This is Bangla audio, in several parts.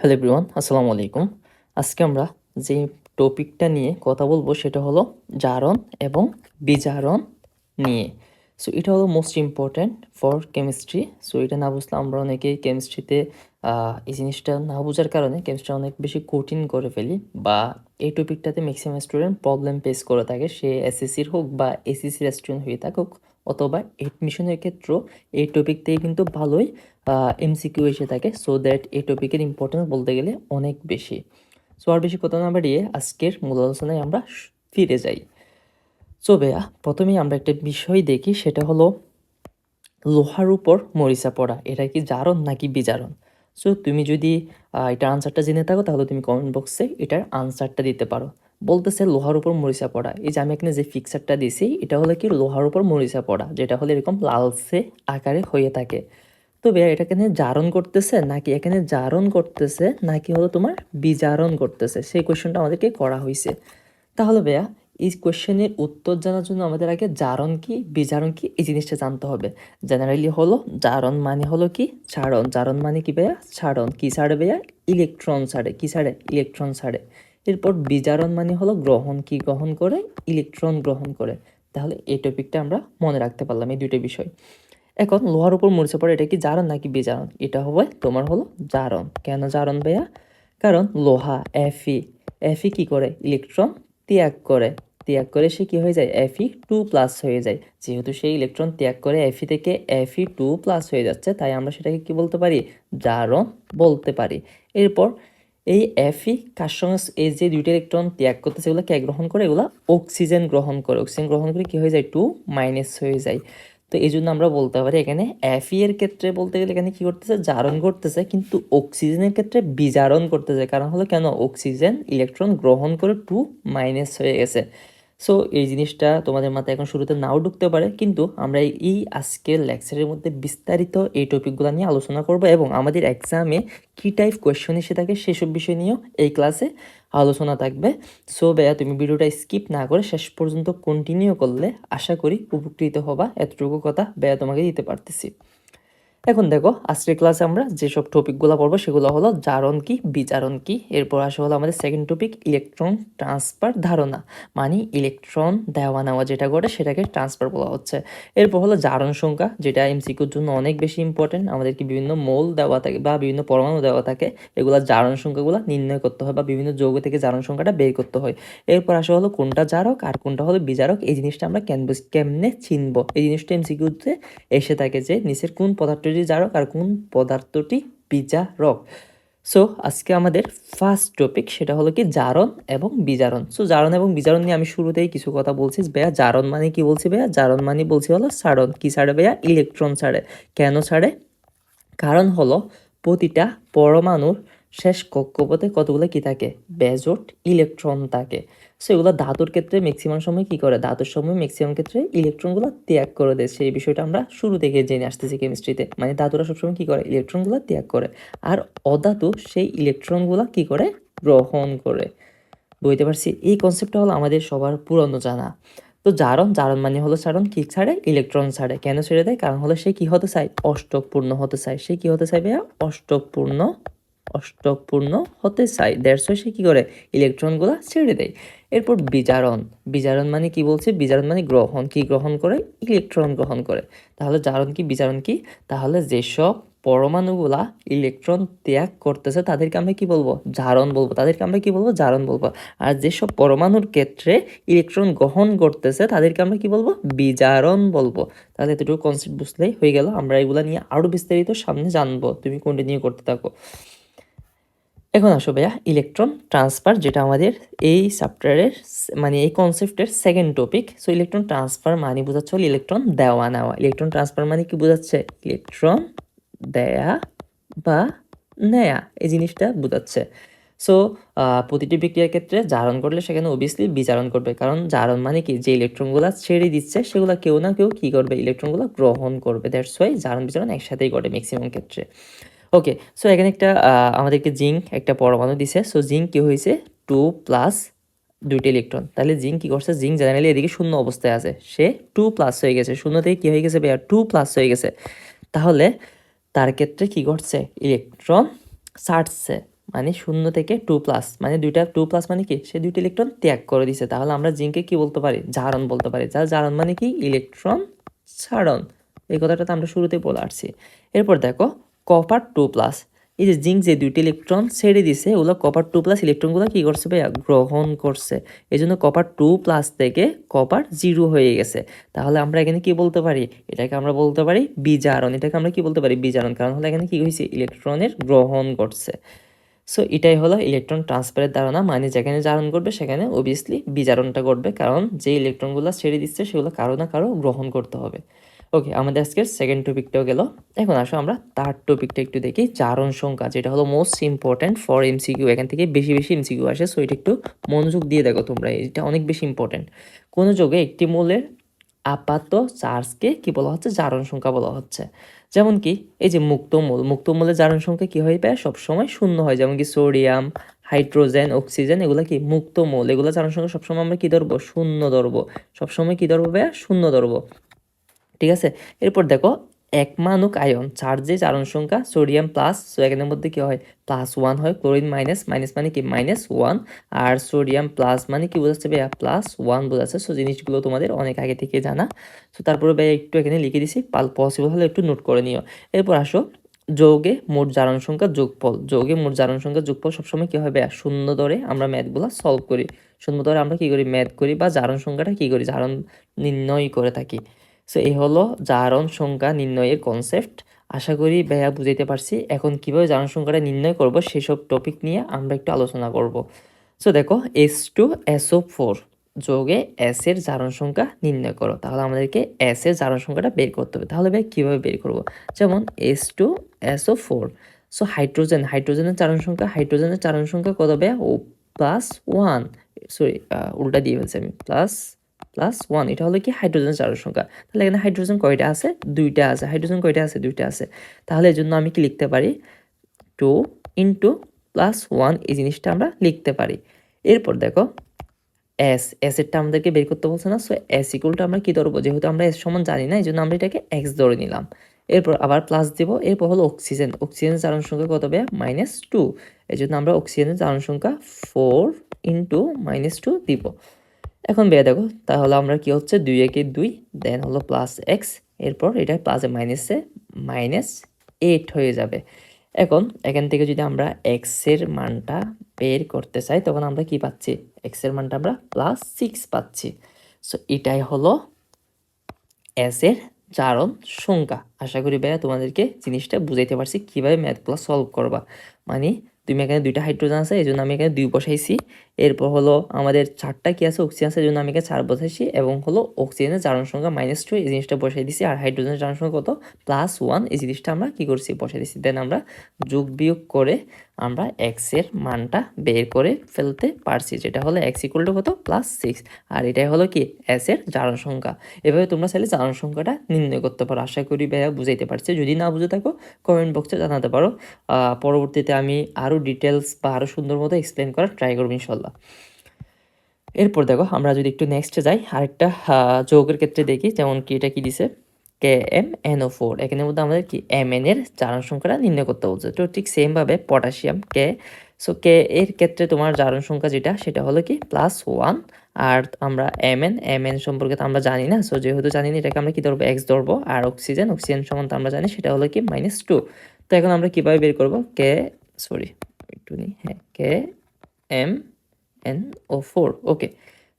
হ্যালো এভরিওয়ান আসসালামু আলাইকুম। আজকে আমরা যে টপিকটা নিয়ে কথা বলব সেটা হলো জারণ এবং বিজারণ নিয়ে। সো এটা হলো most important for chemistry so এটা না বুঝলে আমরা অনেকেই কেমিস্ট্রিতে এই জিনিসটা না বোঝার কারণে কেমিস্ট্রি অনেক বেশি কঠিন করে ফেলি বা এই টপিকটাতে ম্যাক্সিমাম স্টুডেন্ট প্রবলেম ফেস করে থাকে। সে এসএসসির হোক বা এসএসসির স্টুডেন্ট হয়ে থাকুক। অথবা এডমিশনের ক্ষেত্রেও এই টপিক থেকে কিন্তু ভালোই এমসিকিউ এসে থাকে। সো দ্যাট এই টপিকের ইম্পর্টেন্স বলতে গেলে অনেক বেশি। সো আর বেশি কথা না বাড়িয়ে আজকের মূল আলোচনায় আমরা ফিরে যাই। সো বেয়া প্রথমেই আমরা একটা বিষয় দেখি, সেটা হলো লোহার উপর মরিচা পড়া। এটা কি জারণ নাকি বিজারণ? সো তুমি যদি এটার আনসারটা জেনে থাকো, তাহলে তুমি কমেন্ট বক্সে এটার আনসারটা দিতে পারো। বলতেছে লোহার উপর মরিচা পড়া। এই যে আমি এখানে যে ফিক্সারটা দিছি, এটা হলো কি লোহার উপর মরিচা পড়া, যেটা হলো এরকম লালসে আকারে হয়ে থাকে। তো ভাইয়া, এটা এখানে জারণ করতেছে নাকি এখানে জারণ করতেছে নাকি হলো তোমার বিজারণ করতেছে? সেই কোয়েশ্চেনটা আমাদেরকে করা হয়েছে তাহলে ভাইয়া, এই কোয়েশ্চেনের উত্তর জানার জন্য আমাদের আগে জারণ কি, বিজারণ কি, এই জিনিসটা জানতে হবে। জেনারেলি হলো জারণ মানে হলো কি ছাড়ন জারণ মানে কি ভাইয়া? ছাড়ন কি ছাড়ে ভাইয়া? ইলেকট্রন ছাড়ে। কি ছাড়ে? ইলেকট্রন ছাড়ে। এরপর বিজারণ মানে হলো গ্রহণ কি গ্রহণ করে? ইলেকট্রন গ্রহণ করে। তাহলে এই টপিকটা আমরা মনে রাখতে পারলাম এই দুইটা বিষয়। এখন লোহার উপর মরিচা পড়ে, এটা কি জারণ নাকি বিজারণ? এটা হবে তোমার হলো জারণ। কেন জারণ ভাইয়া? কারণ লোহা এফি এফি কি করে? ইলেকট্রন ত্যাগ করে। ত্যাগ করে সে কি হয়ে যায়? এফি টু প্লাস হয়ে যায়। যেহেতু সেই ইলেকট্রন ত্যাগ করে এফি থেকে এফি টু প্লাস হয়ে যাচ্ছে, তাই আমরা সেটাকে কি বলতে পারি? জারণ বলতে পারি। এরপর এই এফি কাশনস এই যে দুইটা ইলেকট্রন ত্যাগ করতে সেগুলো কে গ্রহণ করে, এগুলো অক্সিজেন গ্রহণ করে। অক্সিজেন গ্রহণ করে কী হয়ে যায়? টু মাইনাস হয়ে যায়। তো এই জন্য আমরা বলতে পারি এখানে এফি এর ক্ষেত্রে বলতে গেলে এখানে কি করতেছে জারণ করতেছে কিন্তু অক্সিজেনের ক্ষেত্রে বিজারণ করতেছে। কারণ হলো কেন? অক্সিজেন ইলেকট্রন গ্রহণ করে টু মাইনাস হয়ে গেছে। সো এই জিনিসটা তোমাদের মাথায় এখন শুরুতে নাও ঢুকতে পারে, কিন্তু আমরা এই আজকের লেকচারের মধ্যে বিস্তারিত এই টপিকগুলো নিয়ে আলোচনা করব এবং আমাদের এক্সামে কী টাইপ কোয়েশ্চেন এসে থাকে সেসব বিষয় নিয়েও এই ক্লাসে আলোচনা থাকবে। সো ভাইয়া, তুমি ভিডিওটা স্কিপ না করে শেষ পর্যন্ত কন্টিনিউ করলে আশা করি উপকৃত হবা, এতটুকু কথা ভাইয়া তোমাকে দিতে পারতেছি। এখন দেখো, আজকের ক্লাসে আমরা যেসব টপিকগুলো পড়ব সেগুলো হলো জারণ কি বিচারণ কি। এরপর আসা হলো আমাদের সেকেন্ড টপিক ইলেকট্রন ট্রান্সফার ধারণা মানে ইলেকট্রন দেওয়া নেওয়া যেটা ঘটে সেটাকে ট্রান্সফার বলা হচ্ছে। এরপর হলো জারণ সংখ্যা, যেটা এমসিকিউর জন্য অনেক বেশি ইম্পর্টেন্ট আমাদেরকে বিভিন্ন মোল দেওয়া থাকে বা বিভিন্ন পরমাণু দেওয়া থাকে, এগুলো জারণ সংখ্যাগুলো নির্ণয় করতে হয় বা বিভিন্ন যৌগ থেকে জারণ সংখ্যাটা বের করতে হয়। এরপর আসা হলো কোনটা জারক আর কোনটা হলো বিজারক, এই জিনিসটা আমরা কেন কেমনে চিনবো? এই জিনিসটা এমসিকিউতে এসে থাকে যে নিচের কোন পদার্থটি জারক আর কোন পদার্থটি বিজারক? সো আজকে আমাদের ফার্স্ট টপিক সেটা হলো কি জারণ এবং বিজারণ। সো জারণ এবং বিজারণ নিয়ে আমি শুরুতেই কিছু কথা বলছি ভাইয়া। জারণ মানে কি বলছি ভাইয়া? জারণ মানে বলছি হলো সারণ। কি ছাড়ে ভাইয়া? ইলেকট্রন ছাড়ে কেন ছাড়ে কারণ হলো প্রতিটা পরমাণুর শেষ কক্ষপথে কতগুলো কি থাকে? বেজোট ইলেকট্রন থাকে। সো এগুলো ধাতুর ক্ষেত্রে ম্যাক্সিমাম সময় কি করে? ধাতুর সময় ম্যাক্সিমাম ক্ষেত্রে ইলেকট্রনগুলো ত্যাগ করে দেয়। সেই বিষয়টা আমরা শুরু থেকে জেনে আসতেছি কেমিস্ট্রিতে মানে ধাতুরা সবসময় কি করে? ইলেকট্রনগুলো ত্যাগ করে। আর অধাতু সেই ইলেকট্রনগুলো কি করে? গ্রহণ করে। বুঝতে পারছি? এই কনসেপ্টটা হলো আমাদের সবার পুরনো জানা। তো জারণ জারণ মানে হলো সারণ, কি ছাড়ে? ইলেকট্রন ছাড়ে। কেন ছেড়ে দেয়? কারণ হলো সে কি হতে চায়? অষ্টকপূর্ণ হতে চায়। সে কি হতে চায় ভাইয়া অষ্টকপূর্ণ অষ্টকপূর্ণ হতে চায় ওয়াই সে কি করে? ইলেকট্রনগুলো ছেড়ে দেয়। এরপর বিজারণ। বিজারণ মানে কি বলছে? বিজারণ মানে গ্রহণ। কি গ্রহণ করে? ইলেকট্রন গ্রহণ করে। তাহলে জারণ কি? বিজারণ কি? তাহলে যেসব পরমাণুগুলা ইলেকট্রন ত্যাগ করতেছে, তাদেরকে আমরা কি বলব? জারণ বলব। তাদেরকে আমরা কি বলব? জারণ বলব। আর যেসব পরমাণুর ক্ষেত্রে ইলেকট্রন গ্রহণ করতেছে, তাদেরকে আমরা কি বলব? বিজারণ বলব। তাহলে এতটুকু কনসেপ্ট বুঝলেই হয়ে গেল। আমরা এগুলা নিয়ে আরও বিস্তারিত সামনে জানব। তুমি কন্টিনিউ করতে থাকো। এখন আসো ভাইয়া ইলেকট্রন ট্রান্সফার যেটা আমাদের এই চ্যাপ্টারের মানে এই কনসেপ্টের second topic so electron transfer মানে বোঝাচ্ছে হলো ইলেকট্রন দেওয়া নেওয়া। ইলেকট্রন ট্রান্সফার মানে কি বোঝাচ্ছে? ইলেকট্রন দেয়া বা নেয়া, এই জিনিসটা বোঝাচ্ছে। সো প্রতিটি বিক্রিয়ার ক্ষেত্রে জারণ করলে সেখানে অবভিয়াসলি বিজারণ করবে। কারণ জারণ মানে কি? যে ইলেকট্রনগুলো ছেড়ে দিচ্ছে, সেগুলো কেউ না কেউ কি করবে? ইলেকট্রনগুলো গ্রহণ করবে। দ্যাটস ওয়াই জারণ বিজারণ একসাথেই ঘটে ম্যাক্সিমাম ক্ষেত্রে। ওকে সো এখানে একটা আমাদেরকে জিঙ্ক একটা পরমাণু দিছে। সো জিঙ্ক কি হয়েছে টু প্লাস দুইটা ইলেকট্রন তাহলে জিঙ্ক কি করছে? জিঙ্ক জেনারেলি এদিকে শূন্য অবস্থায় আছে। সে টু প্লাস হয়ে গেছে। শূন্য থেকে কি হয়ে গেছে ভাইয়া? টু প্লাস হয়ে গেছে। তাহলে তার ক্ষেত্রে কি ঘটছে? ইলেকট্রন ছাড়ছে। মানে শূন্য থেকে টু প্লাস মানে দুইটা টু প্লাস মানে কি? সে দুইটা ইলেকট্রন ত্যাগ করে দিছে। তাহলে আমরা জিঙ্কে কি বলতে পারি? জারণ বলতে পারি। যা জারণ মানে কি? ইলেকট্রন ছাড়ন এই কথাটা তো আমরা শুরুতে বলে আসছি। এরপর দেখো কপার টু প্লাস এই যে জিঙ্ক যে দুইটি ইলেকট্রন ছেড়ে দিছে, ওগুলো কপার টু প্লাস ইলেকট্রনগুলো কী করছে ভাইয়া? গ্রহণ করছে। এই জন্য কপার টু প্লাস থেকে কপার জিরো হয়ে গেছে। তাহলে আমরা এখানে কি বলতে পারি? এটাকে আমরা বলতে পারি বিজারণ। এটাকে আমরা কি বলতে পারি? বিজারণ। কারণ হলো এখানে কী হয়েছে? ইলেকট্রনের গ্রহণ করছে। সো এটাই হলো ইলেকট্রন ট্রান্সফারের ধারণা। মানে যেখানে জারণ করবে, সেখানে অবভিয়াসলি বিজারণটা ঘটবে। কারণ যে ইলেকট্রনগুলো ছেড়ে দিচ্ছে, সেগুলো কারও না কারও গ্রহণ করতে হবে। ওকে আমাদের আজকের সেকেন্ড টপিকটাও গেল। এখন আসো আমরা থার্ড টপিকটা একটু দেখি। চারণ সংখ্যা, যেটা হলো মোস্ট ইম্পর্ট্যান্ট ফর এমসিকিউ এখান থেকে বেশি বেশি এমসিকিউ আসে সো এটা একটু মনোযোগ দিয়ে দেখো তোমরা, এটা অনেক বেশি ইম্পর্ট্যান্ট কোনো যোগে একটি মূলের আপাত চার্জকে কি বলা হচ্ছে? জারণ সংখ্যা বলা হচ্ছে। যেমন কি, এই যে মুক্তমূল মুক্তমূলের জারণ সংখ্যা কি হয় পায় সবসময় শূন্য হয়। যেমন কি সোডিয়াম, হাইড্রোজেন, অক্সিজেন, এগুলো কি মুক্তমূল এগুলো জারণ সংখ্যা সবসময় আমরা কী ধরবো? শূন্য ধরবো। সবসময় কি ধরবো ভাইয়া? শূন্য ধরবো। ঠিক আছে? এরপর দেখো একমানক আয়ন, চার্জে চারণ সংখ্যা, সোডিয়াম প্লাস সো এখানের মধ্যে কি হয়? প্লাস ওয়ান হয় ক্লোরিন মাইনাস মাইনাস মানে কি? মাইনাস ওয়ান আর সোডিয়াম প্লাস মানে কি বোঝাচ্ছে ভাইয়া? প্লাস ওয়ান বোঝাচ্ছে। সো জিনিসগুলো তোমাদের অনেক আগে থেকে জানা। সো তারপরে ভাইয়া একটু এখানে লিখে দিছি, পাল পসিবল হলে একটু নোট করে নিও। এরপর আসো, যৌগে মোট জারণ সংখ্যা যোগফল। যৌগে মোট জারণ সংখ্যা যোগফল সবসময় কী হবে শূন্য ধরে আমরা ম্যাথগুলো সলভ করি। শূন্য ধরে আমরা কী করি? ম্যাথ করি বা জারণ সংখ্যাটা কী করি? জারণ নির্ণয় করে থাকি। সো এই হলো জারণ সংখ্যা নির্ণয়ের কনসেপ্ট আশা করি ভাইয়া বুঝাইতে পারছি। এখন কীভাবে জারণ সংখ্যাটা নির্ণয় করব সেসব টপিক নিয়ে আমরা একটু আলোচনা করব। সো দেখো S two S O four যোগে এস এর জারণ সংখ্যা নির্ণয় করো। তাহলে আমাদেরকে এস এর জারণ সংখ্যাটা বের করতে হবে। তাহলে ভাই কীভাবে বের করব? যেমন S two S O four so hydrogen হাইড্রোজেনের চারণ সংখ্যা হাইড্রোজেনের চারণ সংখ্যা কত হবে ও প্লাস ওয়ান সরি উল্টা দিয়ে ফেলছি আমি। প্লাস প্লাস ওয়ান এটা হলো কি হাইড্রোজেন চারণ সংখ্যা। তাহলে এখানে হাইড্রোজেন কয়টা আছে? দুইটা আছে। হাইড্রোজেন কয়টা আছে? দুইটা আছে। তাহলে জন্য আমি কি লিখতে পারি? টু ইন্টু প্লাস ওয়ান এই জিনিসটা আমরা লিখতে পারি। এরপর দেখো এস এসেরটা আমাদেরকে বের করতে বলছে না? সো এস ইকুয়ালটা আমরা কি ধরবো? যেহেতু আমরা এস সমান জানি না, এই জন্য আমরা এটাকে এক্স ধরে নিলাম। এরপর আবার প্লাস দেবো। এরপর হলো অক্সিজেন অক্সিজেনের চারণ সংখ্যা কত হবে? মাইনাস টু এই জন্য আমরা অক্সিজেনের চারণ সংখ্যা ফোর ইন্টু মাইনাস টু দিব। এখন বেয়ে দেখো, তাহলে আমরা কি হচ্ছে, দুই একে দুই দেন হলো প্লাস এক্স এরপর এটা প্লাসে মাইনাসে মাইনাস এইট হয়ে যাবে। এখন এখান থেকে যদি আমরা এক্সের মানটা বের করতে চাই, তখন আমরা কি পাচ্ছি? এক্সের মানটা আমরা প্লাস সিক্স পাচ্ছি। সো এটাই হলো এসের জারণ সংখ্যা। আশা করি ভাইয়া তোমাদেরকে জিনিসটা বুঝাইতে পারছি, কীভাবে ম্যাথগুলো সলভ করবা। মানে তুমি এখানে দুইটা হাইড্রোজেন আছে এই জন্য আমি এখানে দুই বসাইছি। এরপর হলো আমাদের চারটা কি আছে? অক্সিজেন আছে এই জন্য আমি এখানে চার বসাইছি এবং হলো অক্সিজেনের জারণ সংখ্যা মাইনাস টু এই জিনিসটা বসাই দিছি। আর হাইড্রোজেনের জারণ সংখ্যা কত? প্লাস ওয়ান এই জিনিসটা আমরা কি করছি? বসাই দিছি। দেন আমরা যোগ বিয়োগ করে আমরা এক্সের মানটা বের করে ফেলতে পারছি, যেটা হলো এক্স ইকুয়াল টু কত? প্লাস সিক্স আর এটাই হলো কি? এস এর জারণ সংখ্যা। এভাবে তোমরা চাইলে জারণ সংখ্যাটা নির্ণয় করতে পারো। আশা করি ভাইয়া বুঝাইতে পারছি। যদি না বুঝে থাকো কমেন্ট বক্সে জানাতে পারো। পরবর্তীতে আমি আরও ডিটেলস বা আরও সুন্দর মতো এক্সপ্লেন করার ট্রাই করব ইনশাল্লাহ। এরপর দেখো, আমরা যদি একটু নেক্সটে যাই, আরেকটা যৌগের ক্ষেত্রে দেখি, যেমন কি, এটা কি দিছে? K M N O four এখানের মধ্যে আমাদের কি এম এন এর জারণ সংখ্যাটা নির্ণয় করতে বলছে। তো ঠিক সেমভাবে পটাশিয়াম কে সো কে এর ক্ষেত্রে তোমার জারণ সংখ্যা যেটা, সেটা হলো কি প্লাস ওয়ান আর আমরা এম এন এম এন সম্পর্কে তো আমরা জানি না সো যেহেতু জানি না, এটাকে আমরা কি ধরবো এক্স ধরবো, আর অক্সিজেন অক্সিজেন সমান তো আমরা জানি, সেটা হলো কি মাইনাস টু তো এখন আমরা কীভাবে বের করব? কে সরি একটু নিই হ্যাঁ K M N O four okay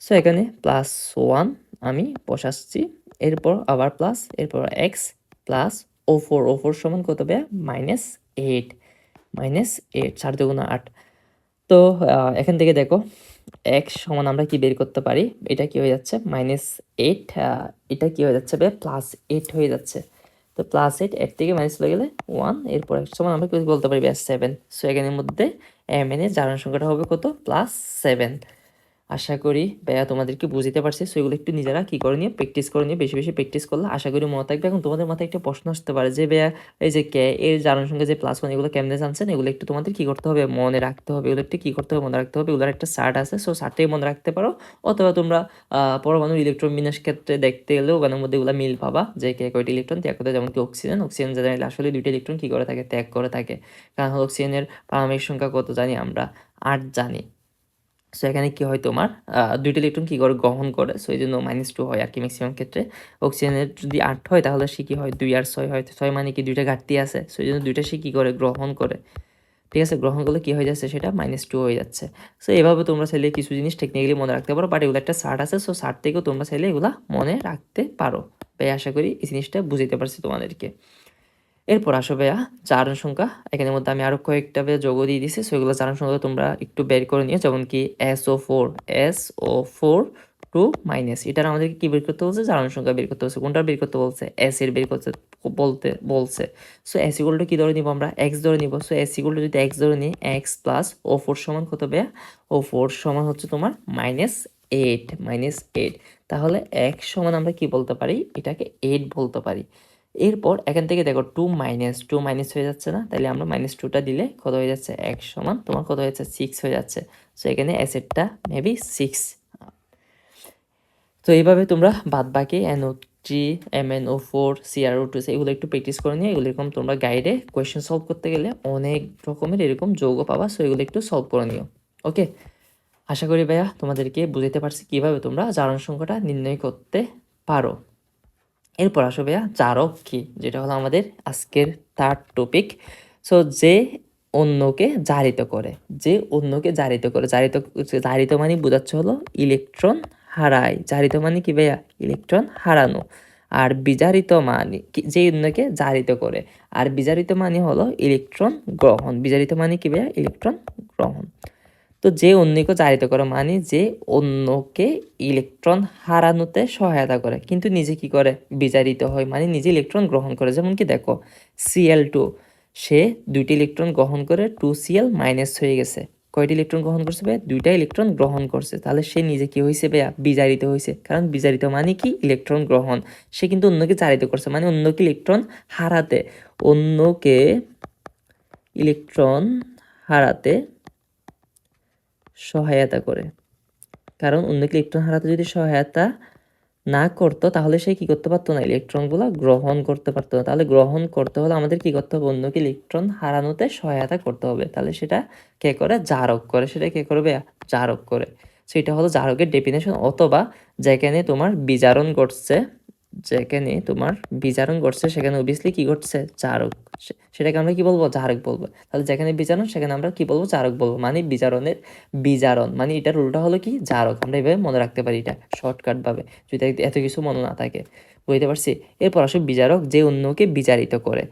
so এখানে প্লাস ওয়ান আমি বসাচ্ছি। এরপর আবার প্লাস এরপর x plus O four O four সমান কত হবে মাইনাস এইট মাইনাস এইট চার দুগুণ আট। তো এখান থেকে দেখো এক্স সমান আমরা কি বের করতে পারি? এটা কি হয়ে যাচ্ছে? মাইনাস এইট এটা কি হয়ে যাচ্ছে প্লাস এইট হয়ে যাচ্ছে। তো প্লাস এইট এর থেকে মাইনাস চলে গেলে ওয়ান এরপর এক সমান আমরা কি বলতে পারি? ব্যাস সেভেন সো এখানের মধ্যে এম এন এর জারণ সংখ্যাটা হবে কত? প্লাস সেভেন আশা করি ভাইয়া তোমাদেরকে বুঝতে পারছি। সো এগুলো একটু নিজেরা কি করে নিয়ে প্র্যাকটিস করে নিয়ে বেশি বেশি প্র্যাকটিস করলে আশা করি মনে থাকবে। এখন তোমাদের মাথায় একটা প্রশ্ন আসতে পারে যে, ভাইয়া, এই যে কে, এর জানার সঙ্গে যে প্লাস ওয়ান এগুলো কেমনে জানছেন? এগুলো একটু তোমাদের কি করতে হবে? মনে রাখতে হবে। এগুলো একটু কি করতে হবে? মনে রাখতে হবে। এগুলোর একটা সার্ট আছে। সো সার্টটাই মনে রাখতে পারো। অথবা তোমরা পরমাণু ইলেকট্রন বিন্যাস ক্ষেত্রে দেখতে গেলেও ওখানের মধ্যে এগুলো মিল পাবা যে, কে কয়টি ইলেকট্রন ত্যাগ করতে যেমন কি অক্সিজেন অক্সিজেন জেনারেলি আসলে দুইটা ইলেকট্রন কি করে থাকে? ত্যাগ করে থাকে। কারণ অক্সিজেনের পারমাণবিক সংখ্যা কত জানি আমরা? আট জানি। সো এখানে কি হয় তোমার? দুইটা ইলেকট্রন কি করে গ্রহণ করে? সো এই জন্য মাইনাস টু হয় আর কি ম্যাক্সিমাম ক্ষেত্রে। অক্সিজেনের যদি আট হয়, তাহলে সে কি হয়? দুই আর ছয় হয়। ছয় মানে কি দুইটা ঘাটতি আছে? সো এই জন্য দুইটা সে কি করে? গ্রহণ করে। ঠিক আছে? গ্রহণ করলে কি হয়ে যাচ্ছে? সেটা মাইনাস টু হয়ে যাচ্ছে। সো এভাবে তোমরা চাইলে কিছু জিনিস টেকনিক্যালি মনে রাখতে পারো বাট এগুলো একটা সার্ট আছে। সো সার্ট থেকেও তোমরা চাইলে এগুলা মনে রাখতে পারো। তাই আশা করি এই জিনিসটা বুঝাইতে পারছি তোমাদেরকে। এরপর আসো ভাইয়া, চারণ সংখ্যা। এখানের মধ্যে আমি আরও কয়েকটা যোগ দিয়ে দিছি, সো এগুলো চারণ সংখ্যা তোমরা একটু বের করে নিও, যেমন কি S O four S O four two minus এটার আমাদেরকে কি বের করতে বলছে? চারণ সংখ্যা বের করতে বলছে। কোনটা বের করতে বলছে? এস এর বের করতে বলতে বলছে। সো এস ইকুয়ালটা কি ধরে নিব আমরা? এক্স ধরে নিব। সো এস ইকুয়ালটা যদি এক্স ধরে নিই এক্স প্লাস ও ফোর সমান কত ভাইয়া? ও ফোর সমান হচ্ছে তোমার মাইনাস এইট মাইনাস এইট তাহলে এক্স সমান আমরা কি বলতে পারি? এটাকে এইট বলতে পারি। এরপর এখান থেকে দেখো টু মাইনাস টু মাইনাস হয়ে যাচ্ছে না? তাহলে আমরা মাইনাস টুটা দিলে কত হয়ে যাচ্ছে? এক সমান, তোমার কত হয়ে যাচ্ছে? সিক্স হয়ে যাচ্ছে। সো এখানে অ্যাসেটটা মেবি সিক্স তো এইভাবে তোমরা বাদ বাকি N O three M N O four C R O two এগুলো একটু প্র্যাকটিস করে নিয়ে এগুলো এরকম তোমরা গাইডে কোয়েশ্চেন সলভ করতে গেলে অনেক রকমের এরকম যৌগ পাবা। সো এগুলো একটু সলভ করে নিও। ওকে আশা করি ভাইয়া তোমাদেরকে বুঝাতে পারছি কীভাবে তোমরা জারণ সংখ্যাটা নির্ণয় করতে পারো। এরপর আসো ভাইয়া জারক কি? যেটা হলো আমাদের আজকের থার্ড টপিক সো যে অন্যকে জারিত করে, যে অন্যকে জারিত করে, জারিত জারিত মানে বোঝাচ্ছে হলো ইলেকট্রন হারায়। জারিত মানে কি ভাইয়া? ইলেকট্রন হারানো। আর বিজারিত মানে যে অন্যকে জারিত করে, আর বিজারিত মানে হলো ইলেকট্রন গ্রহণ। বিজারিত মানে কি ভাইয়া? ইলেকট্রন গ্রহণ। তো যে অন্যকে জারিত করে মানে যে অন্যকে ইলেকট্রন হারানোতে সহায়তা করে। কিন্তু নিজে কি করে? বিজারিত হয়। মানে নিজে ইলেকট্রন গ্রহণ করে। যেমন কি দেখো সিএল টু সে দুইটি ইলেকট্রন গ্রহণ করে টু সিএল মাইনাস হয়ে গেছে। কয়টি ইলেকট্রন গ্রহণ করছে ভাইয়া দুইটা ইলেকট্রন গ্রহণ করছে। তাহলে সে নিজে কি হয়েছে ভাইয়া? বিজারিত হয়েছে কারণ বিজারিত মানে কি? ইলেকট্রন গ্রহণ। সে কিন্তু অন্যকে জারিত করছে। মানে অন্যকে ইলেকট্রন হারাতে, অন্যকে ইলেকট্রন হারাতে সহায়তা করে। কারণ অন্যকে ইলেকট্রন হারাতে যদি সহায়তা না করতো, তাহলে সে কি করতে পারতো না? ইলেকট্রনগুলো গ্রহণ করতে পারতো না। তাহলে গ্রহণ করতে হলে আমাদের কি করতে হবে? অন্যকে ইলেকট্রন হারানোতে সহায়তা করতে হবে। তাহলে সেটা কে করে? জারক করে। সেটা কে করবে? জারক করে। সেটা হলো জারকের ডেফিনেশন অথবা যেখানে তোমার বিজারণ ঘটছে যেখানে তোমার বিচারণ ঘটছে, সেখানে অবভিয়াসলি কি ঘটছে? চারক। সেটাকে আমরা কি বলব? চারক বলব। তাহলে যেখানে বিচারণ, সেখানে আমরা কি বলব? চারক বলব। মানে বিচারণের বিচারণ। মানে এটার উল্টা হলো কি? চারক। আমরা এভাবে মনে রাখতে পারি এটা শর্টকাটভাবে যদি এত কিছু মনে না থাকে। বুঝতে পারছি? এরপর আসো বিচারক যে অন্যকে বিচারিত করে।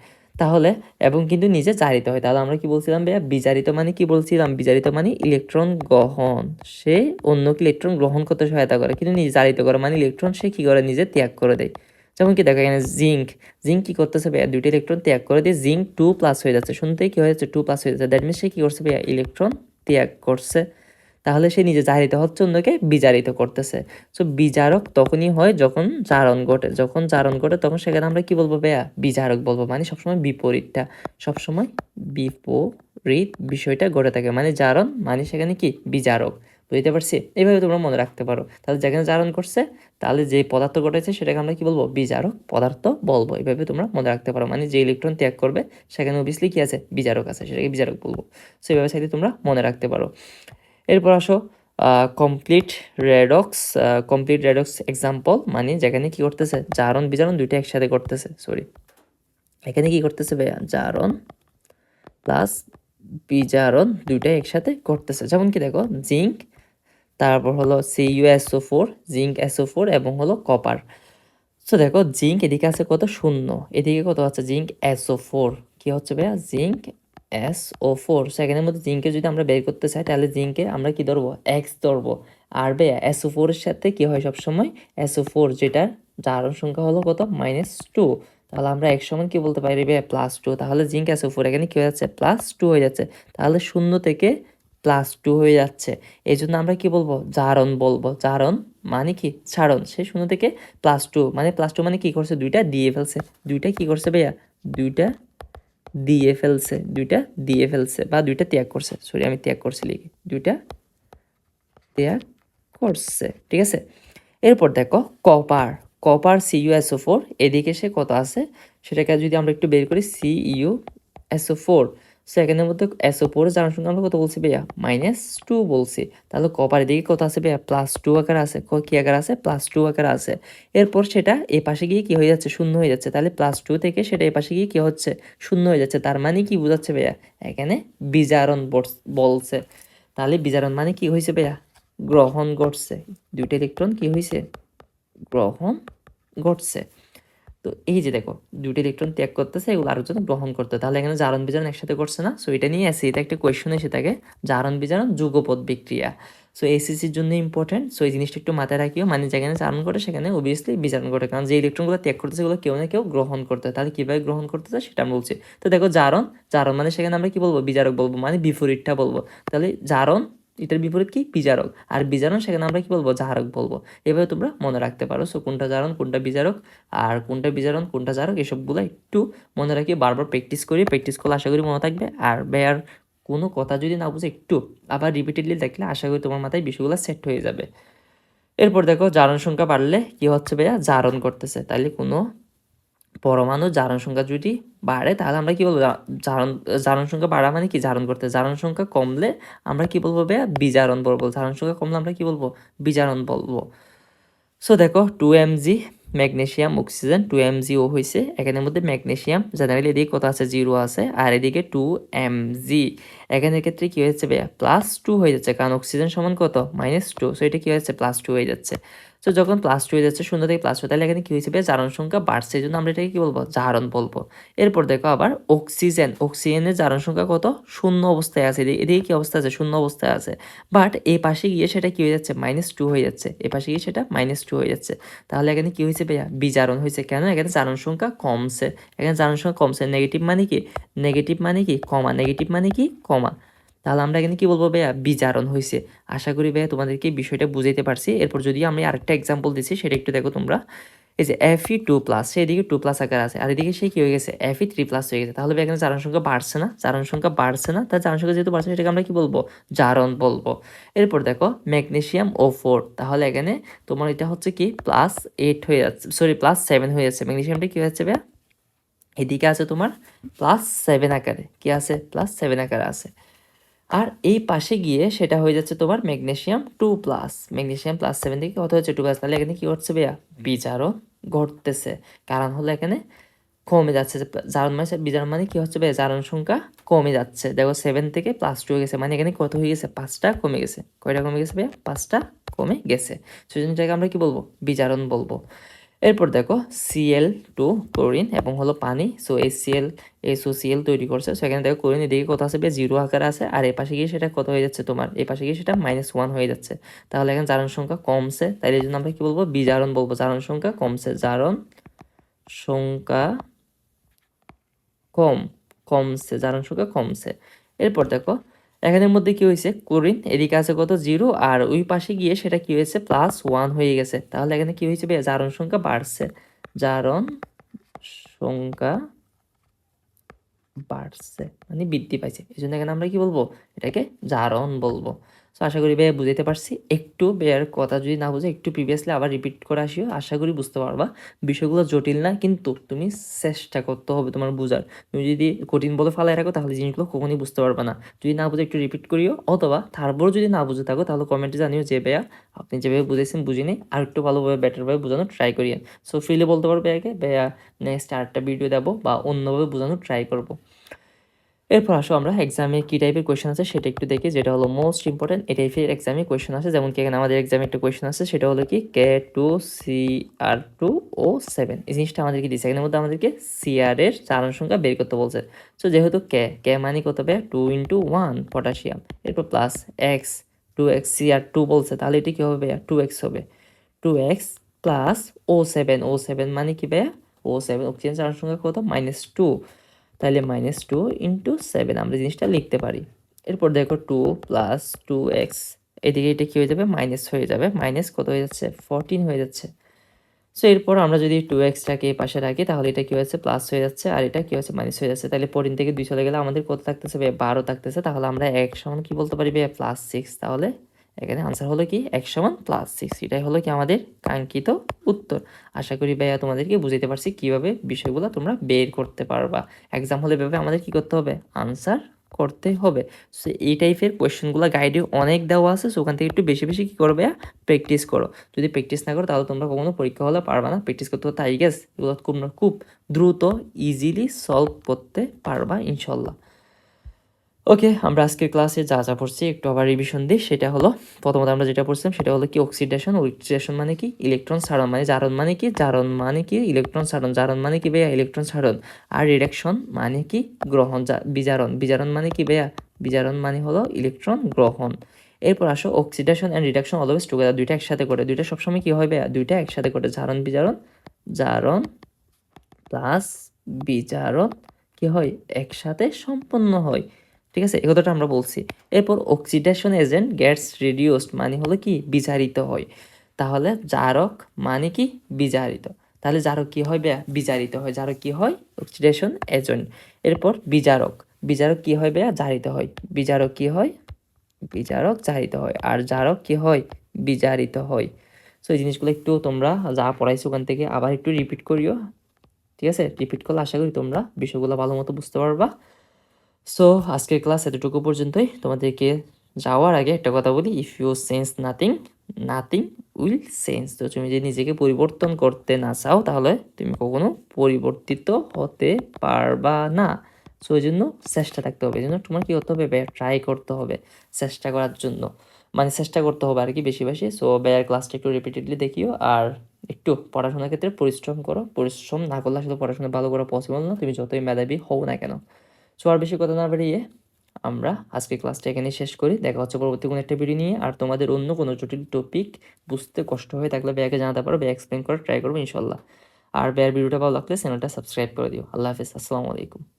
তাহলে, এবং কিন্তু নিজে জারিত হয়। তাহলে আমরা কি বলছিলাম ভাইয়া? বিচারিত মানে কি বলছিলাম? বিচারিত মানে ইলেকট্রন গ্রহণ। সে অন্যকে ইলেকট্রন গ্রহণ করতে সহায়তা করে, কিন্তু নিজে জারিত করে মানে ইলেকট্রন সে কি করে? নিজে ত্যাগ করে দেয়। যেমন কি দেখো এখানে জিঙ্ক জিঙ্ক কি করতেছে ভাইয়া? দুইটা ইলেকট্রন ত্যাগ করে দিয়ে জিঙ্ক টু প্লাস হয়ে যাচ্ছে। শুনতেই কি হয়ে যাচ্ছে? টু প্লাস হয়ে যাচ্ছে। দ্যাট মিনস সে কি করছে ভাইয়া? ইলেকট্রন ত্যাগ করছে। তাহলে সে নিজে জারিত হচ্ছে অন্যকে বিজারিত করতেছে। সো বিজারক তখনই হয় যখন চারণ ঘটে। যখন চারণ ঘটে, তখন সেখানে আমরা কি বলব ভাইয়া? বিজারক বলব মানে সবসময় বিপরীতটা। সবসময় বিপরীত বিষয়টা ঘটে থাকে। মানে জারণ মানে সেখানে কি? বিজারক বুঝতে পারছি? এইভাবে তোমরা মনে রাখতে পারো। তাহলে যেখানে জারণ করছে, তাহলে যে পদার্থ ঘটেছে, সেটাকে আমরা কি বলব? বিজারক পদার্থ বলব। এইভাবে তোমরা মনে রাখতে পারো। মানে যে ইলেকট্রন ত্যাগ করবে, সেখানে অবভিয়াসলি কি আছে? বিজারক আছে। সেটাকে বিজারক বলব। সো চাইলে তোমরা মনে রাখতে পারো। এরপর আসো complete redox complete redox example মানে যেখানে কি করতেছে? জারণ, বিজারণ দুইটা একসাথে করতেছে সরি এখানে কি করতেছে ভাইয়া? জারণ প্লাস বিজারণ দুইটা একসাথে করতেছে। যেমন কি দেখো জিঙ্ক তারপর হলো C U S O four zinc S O four এবং হলো কপার সো দেখো জিঙ্ক এদিকে আছে কত? শূন্য। এদিকে কত আছে? জিঙ্ক এসও ফোর কী হচ্ছে ভাইয়া? জিঙ্ক এস ও ফোর সেখানের মধ্যে জিঙ্কে যদি আমরা বের করতে চাই, তাহলে জিঙ্কে আমরা কি ধরবো? এক্স ধরবো। আর ভাইয়া এসও ফোরের সাথে কি হয় সবসময়? এস ও ফোর যেটার জারণ সংখ্যা হলো কত? মাইনাস টু তাহলে আমরা এক সমান কি বলতে পারি প্লাস টু তাহলে জিঙ্ক এসও ফোর এখানে কি হয়ে যাচ্ছে? প্লাস টু হয়ে যাচ্ছে। তাহলে শূন্য থেকে প্লাস টু হয়ে যাচ্ছে। এই জন্য আমরা কি বলব? জারণ বলব। জারণ মানে কি? ছাড়ন সে শূন্য থেকে প্লাস টু মানে প্লাস টু মানে কি করছে? দুইটা দিয়ে ফেলছে। দুইটা কি করছে ভাইয়া? দুইটা দিয়ে ফেলছে, দুইটা দিয়ে ফেলছে বা দুইটা ত্যাগ করছে সরি আমি ত্যাগ করছি লিখি, দুইটা ত্যাগ করছে, ঠিক আছে? এরপর দেখো, copper copper C U S O four এদিকে সে কত আছে? সেটাকে যদি আমরা একটু বের করি সিইউ এসও ফোর সেকেন্ডের মধ্যে এসও ফোর জানার সঙ্গে আমরা কত বলছি ভাইয়া? মাইনাস টু বলছি। তাহলে কপার দিকে কত আছে ভাইয়া? প্লাস টু আকার আছে। ক- আকার আছে? প্লাস টু আকার আছে। এরপর সেটা এ পাশে গিয়ে কি হয়ে যাচ্ছে? শূন্য হয়ে যাচ্ছে। তাহলে প্লাস টু থেকে সেটা এ পাশে গিয়ে কি হচ্ছে? শূন্য হয়ে যাচ্ছে। তার মানে কি বোঝাচ্ছে ভাইয়া? এখানে বিজারণ বলছে। তাহলে বিজারণ মানে কি হয়েছে ভাইয়া? গ্রহণ ঘটছে। দুইটা ইলেকট্রন কি হয়েছে? গ্রহণ ঘটছে। তো এই যে দেখো দুটি ইলেকট্রন ত্যাগ করতেছে, এগুলো আরেকজন গ্রহণ করতে। তাহলে এখানে জারণ বিজারণ একসাথে করছে না? সো এটা নিয়ে এটা একটা কোয়েশ্চন এসে থাকে, জারণ বিজারণ যুগপদ বিক্রিয়া। সো এসিসির জন্য ইম্পর্টেন্ট সো এই জিনিসটা একটু মাথায় রাখিও মানে যেখানে জারণ করে সেখানে অবভিয়াসলি বিজারণ করে কারণ যে ইলেকট্রনগুলো ত্যাগ করতেছে সেগুলো কেউ না কেউ গ্রহণ করতে। তাহলে কীভাবে গ্রহণ করতেছে সেটা আমি বলছি। তো দেখো, জারণ জারণ মানে সেখানে আমরা কি বলব? বিজারক বলব মানে বিপরীতটা বলব। তাহলে জারণ এটার বিপরীত কি? বিজারক। আর বিজারণ, সেখানে আমরা কি বলব? জারক বলব। এভাবে তোমরা মনে রাখতে পারো। সো, কোনটা জারণ, কোনটা বিজারক? আর কোনটা বিজারণ, কোনটা জারক? এসবগুলো একটু মনে রাখি বারবার প্র্যাকটিস করি প্র্যাকটিস করলে আশা করি মনে থাকবে। আর বেয়ার কোনো কথা যদি না বুঝে, একটু আবার রিপিটেডলি দেখলে আশা করি তোমার মাথায় বিষয়গুলো সেট হয়ে যাবে। এরপর দেখো, জারণ সংখ্যা বাড়লে কি হচ্ছে ভাইয়া? জারণ করতেছে তাহলে কোনো পরমাণু জারণ সংখ্যা যদি বাড়ে, তাহলে আমরা কি বলব? জারণ জারণ সংখ্যা বাড়া মানে কি? জারণ করতে। জারণ সংখ্যা কমলে আমরা কি বলব ভাইয়া? বিজারণ বলব। জারণ সংখ্যা কমলে আমরা কি বলব? বিজারণ বলব। সো দেখো two M G magnesium oxygen two M G O হয়েছে এখানের মধ্যে ম্যাগনেশিয়াম জেনারেলি এদিকে কত আছে? জিরো আছে। আর এদিকে টু এম জি এখানের ক্ষেত্রে কি হয়েছে প্লাস টু হয়ে যাচ্ছে। কারণ অক্সিজেন সমান কত? মাইনাস টু সো এটা কি হয়েছে? প্লাস টু হয়ে যাচ্ছে। সো যখন প্লাস টু হয়ে যাচ্ছে, শূন্য থেকে প্লাস টু তাহলে এখানে কি হয়েছে জারণ সংখ্যা বাড়ছে। জন্য আমরা এটাকে কি বলব? জারণ বলব। এরপর দেখো আবার অক্সিজেন অক্সিজেনের জারণ সংখ্যা কত? শূন্য অবস্থায় আছে। এদিকে কি অবস্থা আছে? শূন্য অবস্থায় আছে। বাট এই পাশে গিয়ে সেটা কি হয়ে যাচ্ছে? মাইনাস টু হয়ে যাচ্ছে। এই পাশে গিয়ে সেটা মাইনাস টু হয়ে যাচ্ছে। তাহলে এখানে কি হয়েছে ভাইয়া? বিজারণ হয়েছে। কেন? এখানে জারণ সংখ্যা কমছে। এখানে জারণ সংখ্যা কমছে। নেগেটিভ মানে কি? নেগেটিভ মানে কি? কমা নেগেটিভ মানে কি? কমা তাহলে আমরা এখানে কি বলব ভাইয়া? বিজারণ হয়েছে আশা করি ভাইয়া তোমাদেরকে বিষয়টা বুঝাইতে পারছি। এরপর যদি আমি আরেকটা এক্সাম্পল দিচ্ছি সেটা একটু দেখো তোমরা। এই যে এফ ই টু প্লাস সেদিকে টু প্লাস আকার আছে। আর এদিকে সে কি হয়ে গেছে? এফ ই থ্রি প্লাস হয়ে গেছে। তাহলে এখানে জারণ সংখ্যা বাড়ছে না? চারণ সংখ্যা বাড়ছে না? তার জারণ সংখ্যা যেহেতু বাড়ছে, সেটাকে আমরা কি বলব? জারণ বলব। এরপর দেখো ম্যাগনেশিয়াম ও ফোর তাহলে এখানে তোমার এটা হচ্ছে কি? প্লাস এইট হয়ে যাচ্ছে সরি প্লাস সেভেন হয়ে যাচ্ছে। ম্যাগনেশিয়ামটা কি হচ্ছে ভাইয়া? এদিকে আছে তোমার প্লাস সেভেন আকারে। কি আছে? প্লাস সেভেন আকারে আছে। আর এই পাশে গিয়ে সেটা হয়ে যাচ্ছে তোমার magnesium two plus. Magnesium plus seven থেকে কত হচ্ছে টু প্লাস। তাহলে এখানে কি হচ্ছে ভাইয়া? বিচারও ঘটতেছে। কারণ হলো এখানে কমে যাচ্ছে। জারণ মানে বিজারণ মানে কি হচ্ছে ভাইয়া? জারণ সংখ্যা কমে যাচ্ছে। দেখো সেভেন থেকে প্লাস টু হয়ে গেছে। মানে এখানে কত হয়ে গেছে? পাঁচটা কমে গেছে। কয়টা কমে গেছে ভাইয়া? পাঁচটা কমে গেছে। সেজন্য এটাকে আমরা কি বলব? বিজারণ বলব। এরপর দেখো সিএল টু ক্লোরিন এবং হলো পানি। সো এই সিএল এসও সিএল তৈরি করছে। সো এখানে দেখো ক্লোরিন এদিকে কত আছে জিরো আকারে আছে। আর এই পাশে গিয়ে সেটা কত হয়ে যাচ্ছে তোমার? এই পাশে গিয়ে সেটা মাইনাস ওয়ান হয়ে যাচ্ছে। তাহলে এখানে জারণ সংখ্যা কমছে। তাই এই জন্য আমরা কি বলব? বিজারণ বলব। জারণ সংখ্যা কমছে। জারণ সংখ্যা কম, কমছে। জারণ সংখ্যা কমছে। এরপর দেখো এখানের মধ্যে কি হয়েছে? ক্লোরিন এদিকে আছে কত? জিরো। আর ওই পাশে গিয়ে সেটা কি হয়েছে? প্লাস ওয়ান হয়ে গেছে। তাহলে এখানে কি হয়েছে জারণ সংখ্যা বাড়ছে। জারণ সংখ্যা বাড়ছে। মানে বৃদ্ধি পাইছে। এই জন্য এখানে আমরা কি বলব? এটাকে জারণ বলব। তো আশা করি ভাইয়া বুঝাইতে পারছি। একটু ভাইয়ার কথা যদি না বুঝে, একটু প্রিভিয়াসলি আবার রিপিট করে আসিও। আশা করি বুঝতে পারবা। বিষয়গুলো জটিল না, কিন্তু তুমি চেষ্টা করতে হবে তোমার বুঝার। তুমি যদি কঠিন বলে ফালাই রাখো, তাহলে জিনিসগুলো কখনই বুঝতে পারবে না। যদি না বুঝে, একটু রিপিট করিও। অথবা তারপরও যদি না বুঝে থাকো, তাহলে কমেন্টে জানিও যে, ভাইয়া, আপনি যেভাবে বুঝেছেন বুঝিনি আর একটু ভালোভাবে বেটারভাবে বোঝানোর ট্রাই করিয়েন। সো ফ্রিলে বলতে পারবে আগে ভাইয়া নেক্সট আরেকটা ভিডিও দেবো বা অন্যভাবে বোঝানোর ট্রাই করব। এরপর আসো আমরা এক্সামে কী টাইপের কোয়েশন আছে সেটা একটু দেখি। যেটা হলো মোস্ট ইম্পর্টেন্ট এই টাইপের এক্সামে কোয়েশন আছে। যেমন কি এখানে আমাদের এক্সামে একটা কোয়েশন আছে, সেটা হলো কি K two C R two O seven এই জিনিসটা আমাদেরকে দিচ্ছে এখানের মধ্যে আমাদেরকে সি আর এর চারণ সংখ্যা বের করতে বলছে। সো যেহেতু কে কে মানে কত হবে টু ইন্টু ওয়ান পটাশিয়াম এরপর plus x two x C R two বলছে। তাহলে এটি কী হবে ভাইয়া? টু এক্স হবে। Two x plus O seven O seven মানে কি ভাইয়া? ও সেভেন অক্সিজেন চারণ সংখ্যা কত? মাইনাস টু তাহলে মাইনাস টু ইন্টু সেভেন আমরা জিনিসটা লিখতে পারি। এরপর দেখো টু প্লাস টু এক্স এদিকে এটা কী হয়ে যাবে? মাইনাস হয়ে যাবে। মাইনাস কত হয়ে যাচ্ছে? ফোরটিন হয়ে যাচ্ছে। সো এরপর আমরা যদি টু এক্সটাকে পাশে রাখি, তাহলে এটা কী হয়েছে প্লাস হয়ে যাচ্ছে। আর এটা কী হচ্ছে? মাইনাস হয়ে যাচ্ছে। তাহলে ফোরটিন থেকে দুই চলে গেলে আমাদের কত থাকতেছে? বারো থাকতেছে। তাহলে আমরা এক সমান কী বলতে পারি প্লাস সিক্স তাহলে এখানে আনসার হলো কি এক সমান প্লাস সিক্স এটাই হলো কি আমাদের কাঙ্ক্ষিত উত্তর। আশা করি ভাইয়া তোমাদেরকে বুঝাইতে পারছি কীভাবে বিষয়গুলো তোমরা বের করতে পারবা। এক্সাম হলে ভেবে আমাদের কি করতে হবে? আনসার করতে হবে। সো এই টাইপের কোয়েশ্চেনগুলো গাইডে অনেক দেওয়া আছে সো ওখান থেকে একটু বেশি বেশি কী করবে প্র্যাকটিস করো। যদি প্র্যাকটিস না করো, তাহলে তোমরা কখনো পরীক্ষা হলে পারবা না। প্র্যাকটিস করতে হতে আই গেস এগুলো তোমরা খুব দ্রুত ইজিলি সলভ করতে পারবা, ইনশাল্লাহ। ওকে আমরা আজকের ক্লাসে যা যা পড়ছি, একটু আবার রিভিশন দিই। সেটা হলো, প্রথমত আমরা যেটা পড়ছিলাম, সেটা হলো কি অক্সিডেশন অক্সিডেশন মানে কি? ইলেকট্রন সারণ মানে জারণ মানে কি? জারণ মানে কি? ইলেকট্রন সারণ, জারণ মানে কি ভাইয়া? ইলেকট্রন সারণ। আর রিডাকশন মানে কি? গ্রহণ বিজারণ। বিজারণ মানে কি ভাইয়া? বিজারণ মানে হলো ইলেকট্রন গ্রহণ। এরপর আসো oxidation and reduction always together দুইটা একসাথে করে। দুইটা সবসময় কি হয় ভাইয়া? দুইটা একসাথে করে। জারণ, বিজারণ, জারণ প্লাস বিজারণ কি হয়? একসাথে সম্পন্ন হয়। ঠিক আছে? এই কথাটা আমরা বলছি। এরপর অক্সিডেশন এজেন্ট গেটস রিডিউসড মানে হলো কি? বিজারিত হয়। তাহলে জারক মানে কি? বিজারিত। তাহলে জারক কি হয় বেয়া বিজারিত হয়। জারক কি হয়? অক্সিডেশন এজেন্ট এরপর বিজারক। বিজারক কি হয় বেয়া জারিত হয়। বিজারক কি হয়? বিজারক জারিত হয়। আর জারক কি হয়? বিজারিত হয়। সো এই জিনিসগুলো একটু তোমরা যা পড়াইছো ওখান থেকে আবার একটু রিপিট করিও। ঠিক আছে? রিপিট করলে আশা করি তোমরা বিষয়গুলো ভালো মতো বুঝতে পারবা। সো আজকের ক্লাস এতটুকু পর্যন্তই। তোমাদেরকে যাওয়ার আগে একটা কথা বলি। If you sense nothing nothing will sense তো তুমি যদি নিজেকে পরিবর্তন করতে না চাও, তাহলে তুমি কখনো পরিবর্তিত হতে পারবা না। সো ওই জন্য চেষ্টা থাকতে হবে। এই জন্য তোমার কী করতে হবে? ট্রাই করতে হবে। চেষ্টা করার জন্য। মানে চেষ্টা করতে হবে আর কি বেশি বেশি। সো বেয়ার ক্লাসটা একটু রিপিটেডলি দেখিও। আর একটু পড়াশোনার ক্ষেত্রে পরিশ্রম করো। পরিশ্রম না করলে আসলে পড়াশোনা ভালো করা পসিবল না। তুমি যতই মেধাবী হও না কেন। সো আর বেশি কথা না বাড়িয়ে আমরা আজকে ক্লাসটা এখানেই শেষ করি। দেখা হচ্ছে পরবর্তী কোনো একটা ভিডিও নিয়ে। আর তোমাদের অন্য কোনো জটিল টপিক বুঝতে কষ্ট হয়ে থাকলে ব্যাগে জানাতে পারো। ব্যাগ এক্সপ্লেন করার ট্রাই করব ইনশাল্লাহ। আর ব্যার ভিডিওটা ভালো লাগলে চ্যানেলটা সাবস্ক্রাইব করে দিও। আল্লাহ হাফিজ। আসসালামু আলাইকুম।